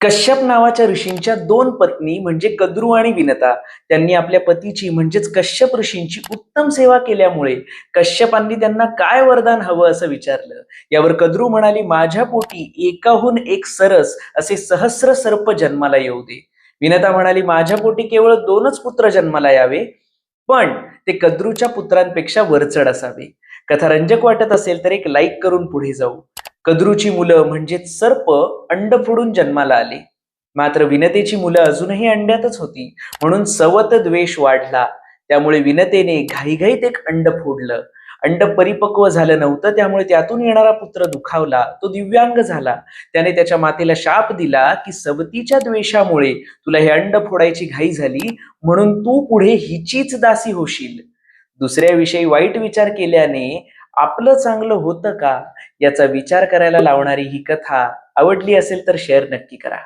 कश्यप नावाच्या ऋषींच्या दोन पत्नी म्हणजे कद्रू आणि विनता. त्यांनी आपल्या पतीची म्हणजेच कश्यप ऋषींची उत्तम सेवा केल्यामुळे कश्यपांनी त्यांना काय वरदान हवं असं विचारलं. यावर कद्रू म्हणाली माझ्या पोटी एकाहून एक सरस असे सहस्र सर्प जन्माला येऊ दे. विनता म्हणाली माझ्या पोटी केवळ दोनच पुत्र जन्माला यावे पण ते कद्रूच्या पुत्रांपेक्षा वरचढ असावे. कथा रंजक वाटत असेल तर एक लाईक करून पुढे जाऊ. कद्रूची मुलं म्हणजेच सर्प अंड फोडून जन्माला आले. मात्र विनतेची मुलं अजूनही अंड्यातच होती. म्हणून सवत द्वेष वाढला. त्यामुळे विनतेने घाईघाईत एक अंड फोडलं. अंड परिपक्व झालं नव्हतं त्यामुळे त्यातून येणारा पुत्र दुखावला. तो दिव्यांग झाला. त्याने त्याच्या मातेला शाप दिला की सवतीच्या द्वेषामुळे तुला हे अंड फोडायची घाई झाली म्हणून तू पुढे हिचीच दासी होशील. दुसऱ्याविषयी वाईट विचार केल्याने आपलं चांगलं होतं का? याचा विचार करायला लावणारी ही कथा आवडली असेल तर शेअर नक्की करा.